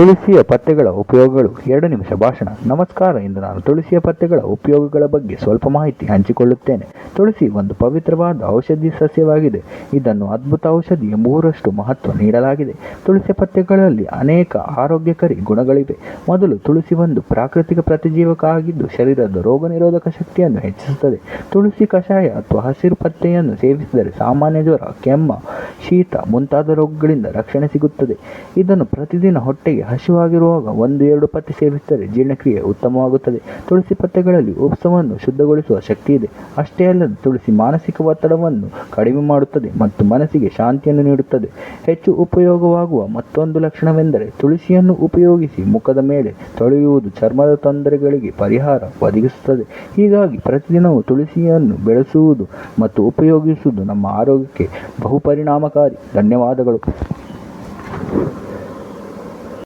ತುಳಸಿಯ ಪತ್ತೆಗಳ ಉಪಯೋಗಗಳು. ಎರಡು ನಿಮಿಷ ಭಾಷಣ. ನಮಸ್ಕಾರ, ಇಂದು ನಾನು ತುಳಸಿಯ ಪತ್ತೆಗಳ ಉಪಯೋಗಗಳ ಬಗ್ಗೆ ಸ್ವಲ್ಪ ಮಾಹಿತಿ ಹಂಚಿಕೊಳ್ಳುತ್ತೇನೆ. ತುಳಸಿ ಒಂದು ಪವಿತ್ರವಾದ ಔಷಧಿ ಸಸ್ಯವಾಗಿದೆ. ಇದನ್ನು ಅದ್ಭುತ ಔಷಧಿ ಎಂಬುವರಷ್ಟು ಮಹತ್ವ ನೀಡಲಾಗಿದೆ. ತುಳಸಿ ಪತ್ತೆಗಳಲ್ಲಿ ಅನೇಕ ಆರೋಗ್ಯಕರಿ ಗುಣಗಳಿವೆ. ಮೊದಲು ತುಳಸಿ ಒಂದು ಪ್ರಾಕೃತಿಕ ಪ್ರತಿಜೀವಕ ಆಗಿದ್ದು ಶರೀರದ ರೋಗ ನಿರೋಧಕ ಶಕ್ತಿಯನ್ನು ಹೆಚ್ಚಿಸುತ್ತದೆ. ತುಳಸಿ ಕಷಾಯ ಅಥವಾ ಹಸಿರು ಪತ್ತೆಯನ್ನು ಸೇವಿಸಿದರೆ ಸಾಮಾನ್ಯ ಜ್ವರ, ಕೆಮ್ಮ, ಶೀತ ಮುಂತಾದ ರೋಗಗಳಿಂದ ರಕ್ಷಣೆ ಸಿಗುತ್ತದೆ. ಇದನ್ನು ಪ್ರತಿದಿನ ಹೊಟ್ಟೆಗೆ ಹಸಿವಾಗಿರುವಾಗ ಒಂದು ಎರಡು ಪತ್ತೆ ಸೇವಿಸಿದರೆ ಜೀರ್ಣಕ್ರಿಯೆ ಉತ್ತಮವಾಗುತ್ತದೆ. ತುಳಸಿ ಪತ್ತೆಗಳಲ್ಲಿ ಉಪ್ಸವನ್ನು ಶುದ್ಧಗೊಳಿಸುವ ಶಕ್ತಿ ಇದೆ. ಅಷ್ಟೇ ಅಲ್ಲದೆ ತುಳಸಿ ಮಾನಸಿಕ ಒತ್ತಡವನ್ನು ಕಡಿಮೆ ಮಾಡುತ್ತದೆ ಮತ್ತು ಮನಸ್ಸಿಗೆ ಶಾಂತಿಯನ್ನು ನೀಡುತ್ತದೆ. ಹೆಚ್ಚು ಉಪಯೋಗವಾಗುವ ಮತ್ತೊಂದು ಲಕ್ಷಣವೆಂದರೆ ತುಳಸಿಯನ್ನು ಉಪಯೋಗಿಸಿ ಮುಖದ ಮೇಲೆ ತೊಳೆಯುವುದು ಚರ್ಮದ ತೊಂದರೆಗಳಿಗೆ ಪರಿಹಾರ ಒದಗಿಸುತ್ತದೆ. ಹೀಗಾಗಿ ಪ್ರತಿದಿನವೂ ತುಳಸಿಯನ್ನು ಬೆಳೆಸುವುದು ಮತ್ತು ಉಪಯೋಗಿಸುವುದು ನಮ್ಮ ಆರೋಗ್ಯಕ್ಕೆ ಬಹುಪರಿಣಾಮಕಾರಿ. ಧನ್ಯವಾದಗಳು.